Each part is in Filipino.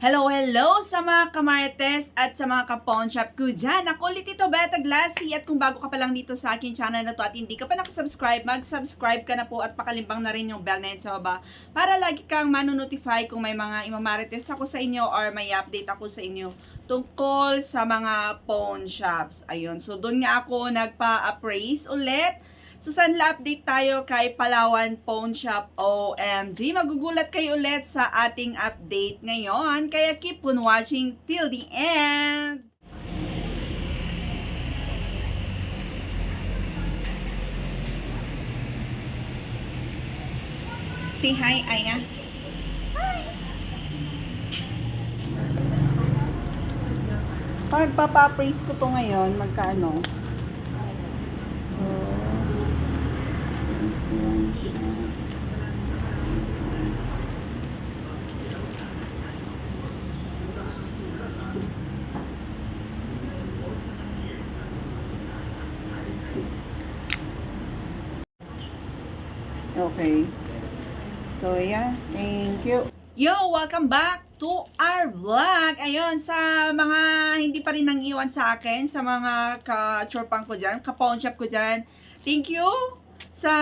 Hello, hello sa mga kamarites at sa mga kapon shop ko dyan. Ako ulit ito, Beta Glassy. At kung bago ka pa lang dito sa akin channel na to at hindi ka pa nakasubscribe, mag-subscribe ka na po at pakalimbang na rin yung bell na yun sa baba para lagi kang manonotify kung may mga imamarites ako sa inyo or may update ako sa inyo tungkol sa mga pawn shops. Ayun, so doon nga ako nagpa-appraise ulit So, sanla update tayo kay Palawan Pawn Shop OMG. Magugulat kayo ulit sa ating update ngayon. Kaya keep on watching till the end. Say hi, Aya. Pag papa-praise ko to ngayon, magkano? Okay. So, yeah. Thank you. Yo! Welcome back to our vlog. Ayun, sa mga hindi pa rin nang iwan sa akin, sa mga ka-chorpang ko dyan, ka-pawn shop ko dyan, thank you sa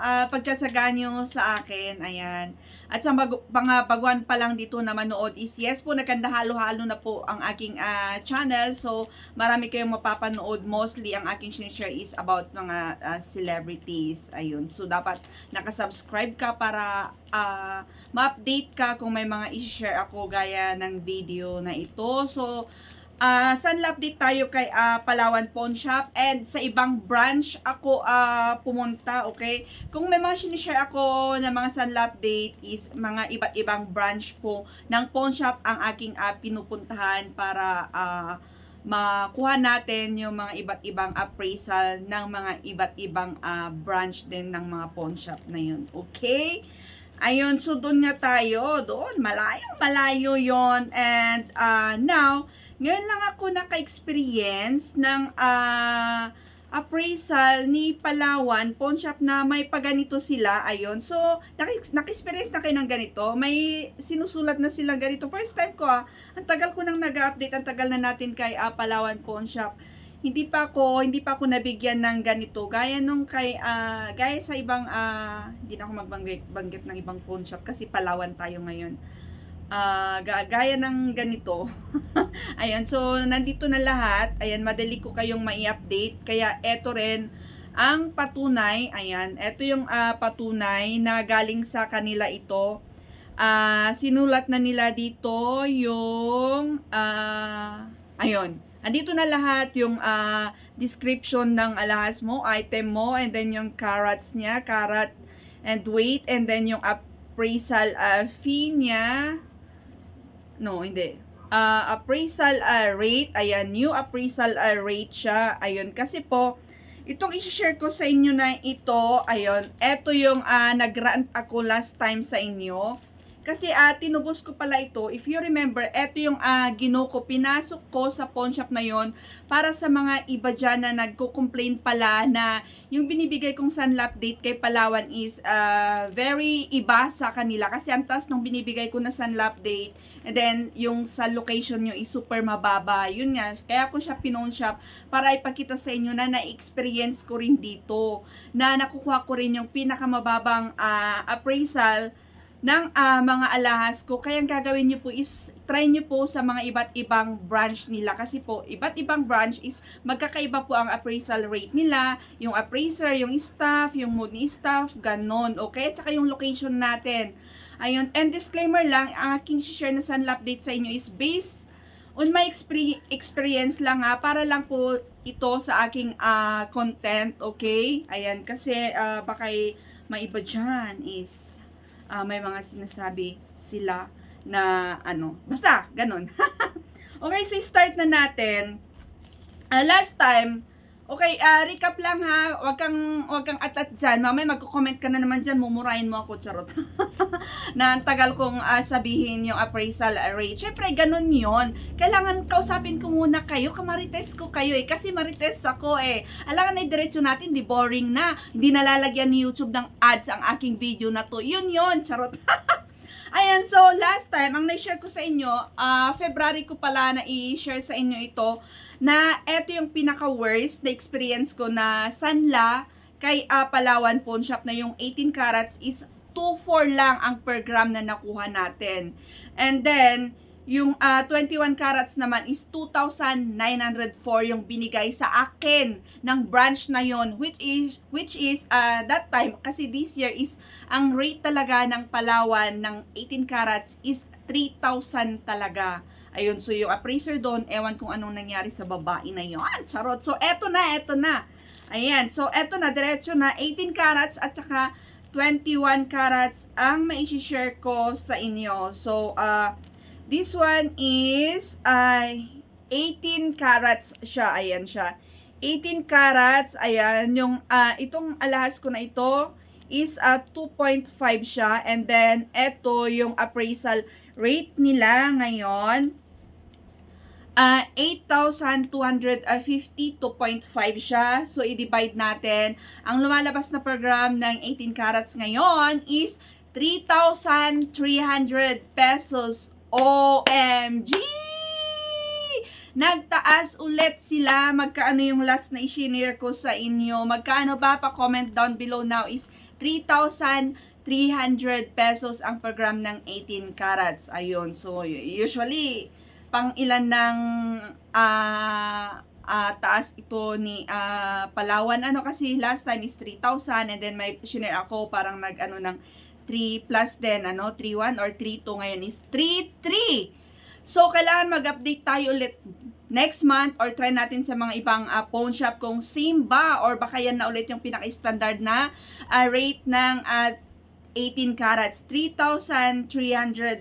uh, pagtsatsaga nyo sa akin. Ayan. At sa mga baguan pa lang dito na manood is yes po, nagkanda halo-halo na po ang aking uh, channel. So, marami kayong mapapanood. Mostly, ang aking sinishare is about mga uh, celebrities. Ayun. So, dapat nakasubscribe ka para uh, ma-update ka kung may mga i-share ako gaya ng video na ito. So, uh, sunla update tayo kay uh, Palawan Pawn Shop and sa ibang branch ako uh, pumunta, okay? Kung may mga sinishare ako na mga sunla update is mga iba't ibang branch po ng pawn shop ang aking uh, pinupuntahan para uh, makuha natin yung mga iba't ibang appraisal ng mga iba't ibang uh, branch din ng mga pawn shop na yun, okay? Ayun, so doon nga tayo, doon, malayong malayo yon and uh, now, ngayon lang ako naka-experience ng uh, appraisal ni Palawan pawn shop na may paganito sila. Ayun. So, naka-experience na kayo ng ganito. May sinusulat na silang ganito. First time ko ah. Ang tagal ko nang nag-update. Ang tagal na natin kay uh, Palawan pawn shop. Hindi pa ako, hindi pa ako nabigyan ng ganito. Gaya nung kay, uh, gaya sa ibang, uh, hindi na ako magbanggit ng ibang pawn shop kasi Palawan tayo ngayon uh, gaya ng ganito. Ayan, so nandito na lahat. Ayan, madali ko kayong mai-update. Kaya eto rin ang patunay. Ayan, eto yung uh, patunay na galing sa kanila ito. Uh, sinulat na nila dito yung uh, ayun. Andito na lahat yung uh, description ng alahas mo, item mo, and then yung carats niya, carat and weight, and then yung appraisal uh, fee niya, No, hindi. Uh, appraisal uh, rate, ayan, new appraisal uh, rate siya. Ayun, kasi po, itong i-share ko sa inyo na ito, ayun, ito yung uh, nag-rant ako last time sa inyo. Kasi uh, tinubos ko pala ito. If you remember, ito yung uh, gino ko. Pinasok ko sa pawn shop na yon para sa mga iba dyan na nagko-complain pala na yung binibigay kong sunlap date kay Palawan is uh, very iba sa kanila. Kasi ang taas nung binibigay ko na sunlap date and then yung sa location nyo is super mababa. Yun nga, kaya ko siya pinon shop para ipakita sa inyo na na-experience ko rin dito. Na nakukuha ko rin yung pinakamababang uh, appraisal ng uh, mga alahas ko. Kaya ang gagawin nyo po is try nyo po sa mga iba't ibang branch nila. Kasi po, iba't ibang branch is magkakaiba po ang appraisal rate nila. Yung appraiser, yung staff, yung mood ni staff, ganon. Okay? At saka yung location natin. Ayun. And disclaimer lang, ang aking share na sunlap date sa inyo is based on my experience lang ha, para lang po ito sa aking uh, content, okay? Ayan, kasi uh, baka may iba dyan is uh, may mga sinasabi sila na ano, basta, ganun. okay, so start na natin. Uh, last time, Okay, uh, recap lang ha. Huwag kang, huwag kang atat dyan. Mamaya magko-comment ka na naman dyan. Mumurahin mo ako, charot. na ang tagal kong uh, sabihin yung appraisal rate. Siyempre, ganun yon Kailangan kausapin ko muna kayo. Kamarites ko kayo eh. Kasi marites ako eh. Alangan na diretso natin, di boring na. Hindi nalalagyan ni YouTube ng ads ang aking video na to. Yun yon charot. Ayan, so last time, ang na-share ko sa inyo, ah February ko pala na i-share sa inyo ito, na eto yung pinaka-worst na experience ko na sanla kay ah, Palawan Pawn Shop na yung 18 carats is 2.4 lang ang per gram na nakuha natin. And then, yung ah, 21 carats naman is 2,904 yung binigay sa akin ng branch na yon which is which is ah, that time kasi this year is ang rate talaga ng Palawan ng 18 carats is 3,000 talaga. Ayun, so yung appraiser doon, ewan kung anong nangyari sa babae na yon. Charot. So eto na, eto na. Ayan, so eto na, diretso na 18 carats at saka 21 carats ang mai-share ko sa inyo. So, ah This one is ay 18 carats siya. Ayan siya. 18 carats. Ayan. Yung, ah, itong alahas ko na ito is ah, 2.5 siya. And then, ito yung appraisal rate nila ngayon. Ah, 8,250, 2.5 siya. So, i-divide natin. Ang lumalabas na program ng 18 carats ngayon is 3,300 pesos OMG! Nagtaas ulit sila. Magkaano yung last na i-share ko sa inyo? Magkaano ba? Pa-comment down below now is 3,300 pesos ang program ng 18 carats. Ayun. So, usually, pang ilan ng ah ah, taas ito ni ah, Palawan. Ano kasi last time is 3,000 and then may shinare ako parang nag ano ng 3 plus din, ano, 3-1 or 3-2 ngayon is 3-3. So, kailangan mag-update tayo ulit next month or try natin sa mga ibang uh, pawn shop kung same ba or baka yan na ulit yung pinaka-standard na uh, rate ng uh, 18 carats. 3,300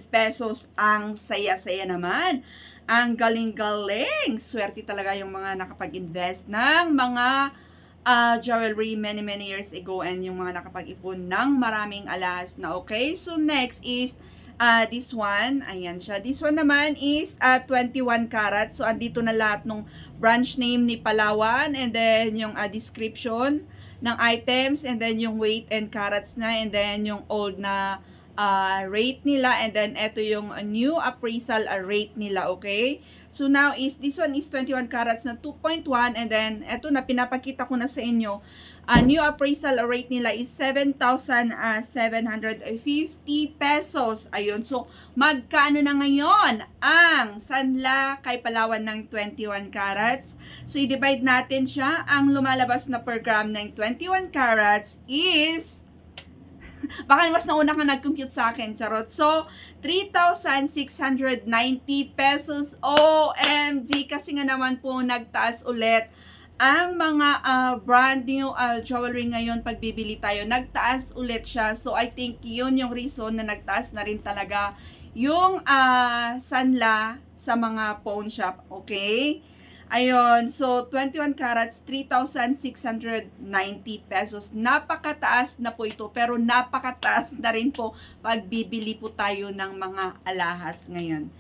pesos ang saya-saya naman. Ang galing-galing. Swerte talaga yung mga nakapag-invest ng mga uh, jewelry many many years ago and yung mga nakapag-ipon ng maraming alahas na okay. So next is uh, this one. Ayan siya. This one naman is uh, 21 carats. So andito na lahat ng branch name ni Palawan and then yung uh, description ng items and then yung weight and carats na and then yung old na uh, rate nila and then ito yung uh, new appraisal uh, rate nila, okay? So now is this one is 21 carats na 2.1 and then ito na pinapakita ko na sa inyo. Uh, new appraisal rate nila is 7,750 pesos. Ayun. So magkano na ngayon ang sanla kay Palawan ng 21 carats? So i-divide natin siya. Ang lumalabas na per gram ng 21 carats is Baka mas nauna ka nag-compute sa akin, charot. So, 3,690 pesos. OMG! Kasi nga naman po, nagtaas ulit ang mga uh, brand new uh, jewelry ngayon pagbibili tayo. Nagtaas ulit siya. So, I think yun yung reason na nagtaas na rin talaga yung uh, sanla sa mga pawn shop. Okay? Ayun, so 21 carats, 3,690 pesos. Napakataas na po ito, pero napakataas na rin po pag bibili po tayo ng mga alahas ngayon.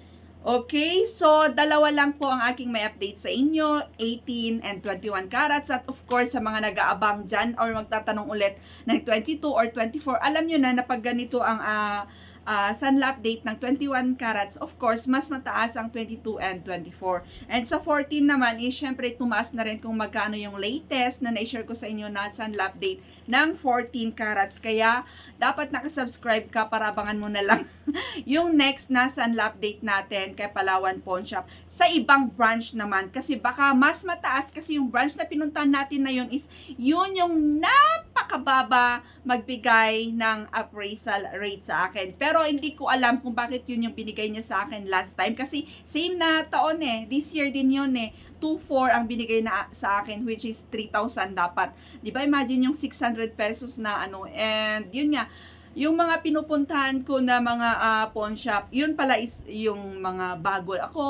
Okay, so dalawa lang po ang aking may update sa inyo, 18 and 21 carats. At of course, sa mga nag-aabang dyan or magtatanong ulit ng 22 or 24, alam nyo na na pag ganito ang uh, uh, sunla update ng 21 carats, of course, mas mataas ang 22 and 24. And sa 14 naman, is syempre tumaas na rin kung magkano yung latest na na-share ko sa inyo na sunla update ng 14 carats. Kaya, dapat nakasubscribe ka para abangan mo na lang yung next na sunla update natin kay Palawan Pawn Shop. Sa ibang branch naman, kasi baka mas mataas kasi yung branch na pinuntahan natin na yun is yun yung napakababa magbigay ng appraisal rate sa akin. Pero hindi ko alam kung bakit yun yung binigay niya sa akin last time. Kasi same na taon eh. This year din yun eh. 2.4 ang binigay na sa akin which is 3,000 dapat. 'Di ba? Imagine yung 600 pesos na ano and yun nga yung mga pinupuntahan ko na mga uh, pawn shop, yun pala is yung mga bago ako,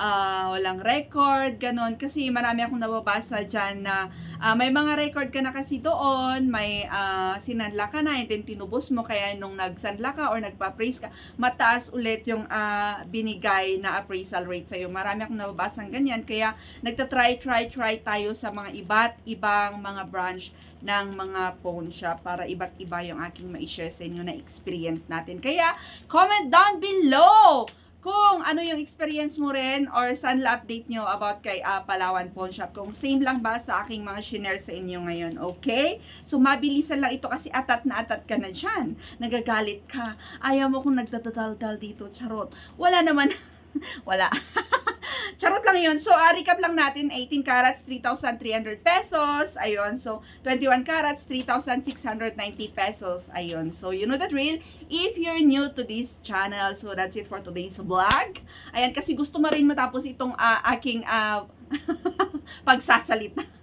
uh, walang record, ganon. Kasi marami akong nababasa dyan na ah, may mga record ka na kasi doon, may ah, sinanla ka na, and then tinubos mo, kaya nung nagsanla ka or nagpa-praise ka, mataas ulit yung ah, binigay na appraisal rate sa'yo. Marami akong nababasang ganyan, kaya nagta-try, try, try tayo sa mga iba't ibang mga branch ng mga phone shop para iba't iba yung aking ma-share sa inyo na experience natin. Kaya, comment down below kung ano yung experience mo rin or saan update nyo about kay ah, Palawan Pawn Shop. Kung same lang ba sa aking mga shinare sa inyo ngayon, okay? So, mabilisan lang ito kasi atat na atat ka na dyan. Nagagalit ka. Ayaw mo kung nagdadaldal dito, charot. Wala naman. Wala. Charot lang yun. So, ah, recap lang natin. 18 carats, 3,300 pesos. Ayun. So, 21 carats, 3,690 pesos. Ayun. So, you know the drill. If you're new to this channel, so that's it for today's vlog. Ayan, kasi gusto mo rin matapos itong ah, aking ah, pagsasalita.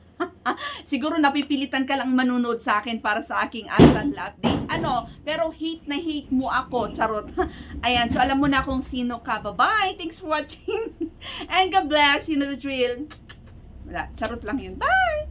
Siguro napipilitan ka lang manunod sa akin para sa aking Antanla update. Ano, pero hate na hate mo ako, charot. Ayan, so alam mo na kung sino ka. Bye-bye! Thanks for watching! And God bless, you know the drill. Wala, charot lang yun. Bye!